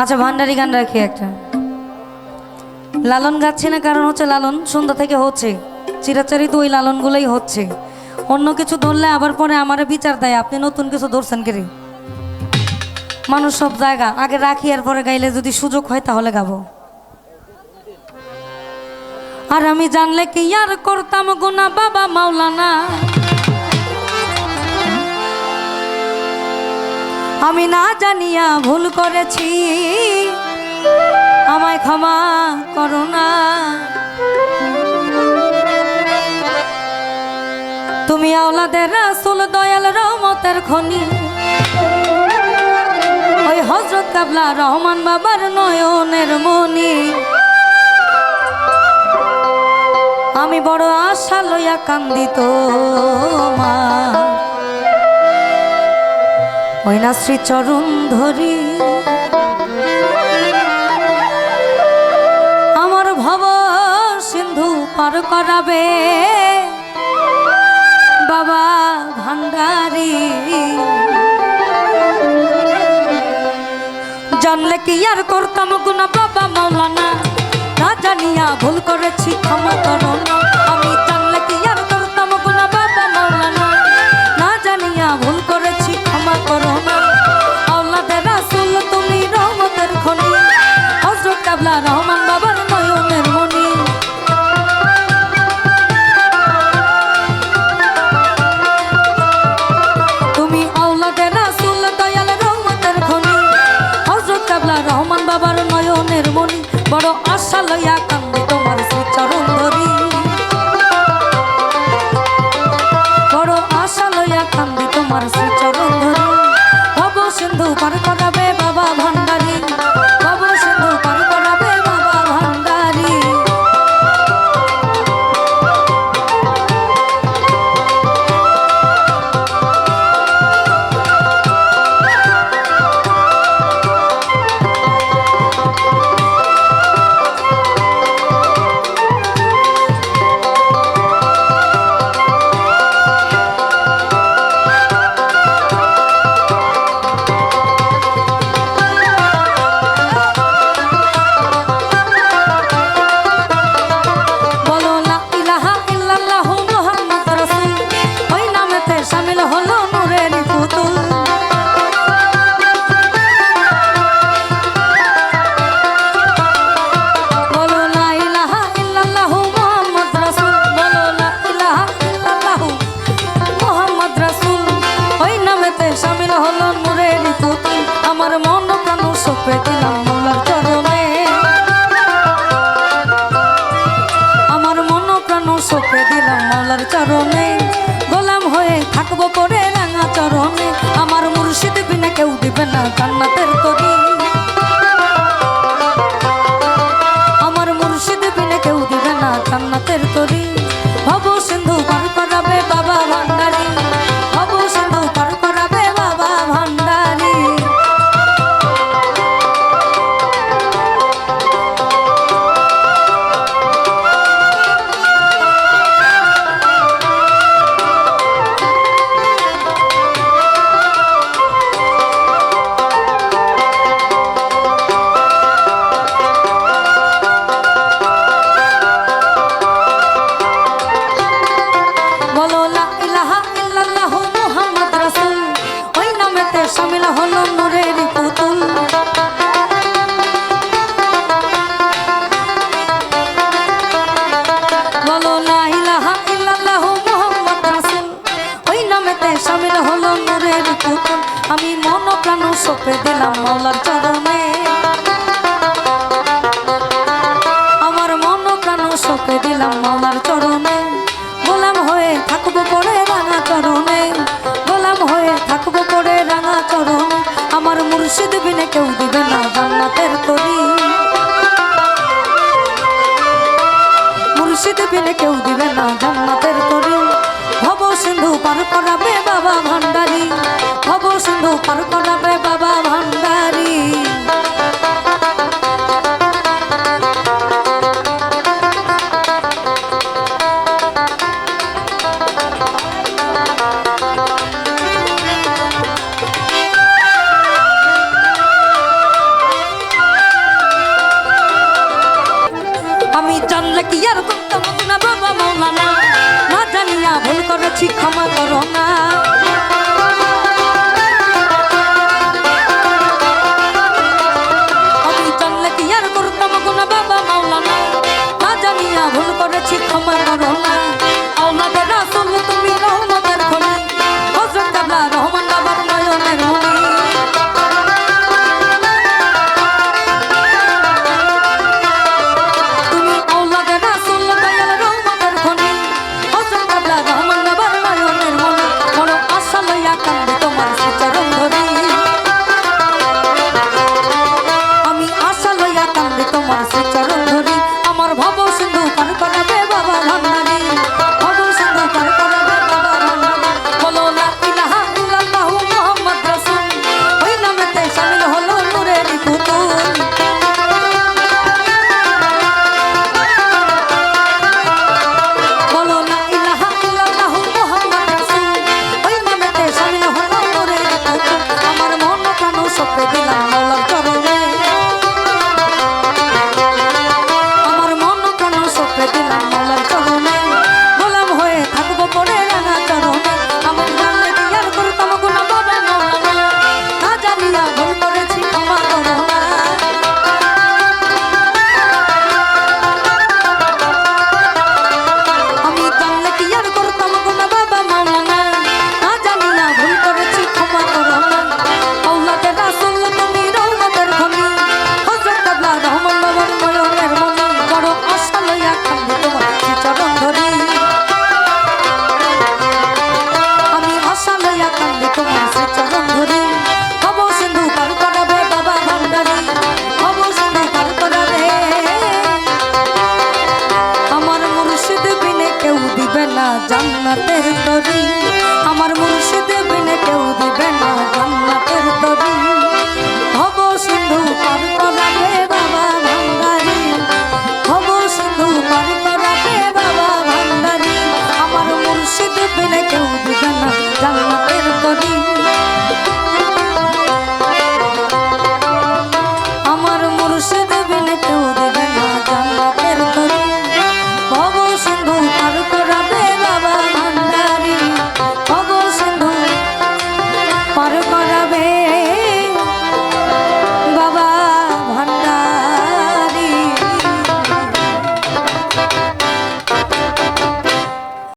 আচ্ছা ভান্ডারি গান রাখি একটা। লালন গাচ্ছি না কারণ হচ্ছে লালন, সন্ধ্যা থেকে হচ্ছে। চিরাচারিত ওই লালনগুলোই হচ্ছে। অন্য কিছু ধরলে আবার পরে আমারে বিচার দেয়, আপনি নতুন কিছু ধরছেন কে রে? মানুষ সব জায়গা, আগে রাখি, আর পরে গাইলে যদি সুযোগ হয় তাহলে গাবো। আর আমি জানলে কি আর করতাম গুনা বাবা মাওলানা? আমি না জানিয়া ভুল করেছি। আমায় ক্ষমা করো না। তুমি আওলাদের রাসুল, দয়াল রহমতের খনি। ওই হজরত কাবলা রহমান বাবার নয়নের মনি আমি বড় আশা লইয়া কান্দিত মা। ওই শ্রী চরণ ধরি। আমার ভব সিন্ধু পার করাবে। বাবা ভান্ডারি। জানলে কি আর করতাম গুনা বাবা মাওলানা? না জানিয়া ভুল করেছি ক্ষমা করো না, আমি ভব সিন্ধু আমার মন প্রাণ সপে দিলাম মোলার চরণে। আমার গোলাম হয়ে থাকব পরে রাঙা চরণে। আমার মুর্শিদ বিনা কেউ দিবে না জান্নাতের পুতুল আমি মন প্রাণ সপে দিলাম মাওলার চরণে। আমার মন প্রাণ সপে দিলাম মাওলার চরণে। গোলাম হয়ে থাকব পরে রাঙা চরণে। গোলাম হয়ে থাকব পরে রাঙা চরণে। আমার মুর্শিদ বিনে কেউ দিবে না জান্নাতের তরি। মুর্শিদ বিনে কেউ দিবে না জান্নাতের তরি। ভব সিন্ধু পার করাবে করেছি ক্ষমা করো না। জান্নাতের তরি। আমার মুর্শি দেবে না কেউ দিবে না জান্নাতের তরি। হব সিন্ধু পার করাবে বাবা ভান্ডারি। হব সিন্ধু পার করাবে বাবা ভান্ডারি। আমার মুর্শি দেবে না কেউ দিবে না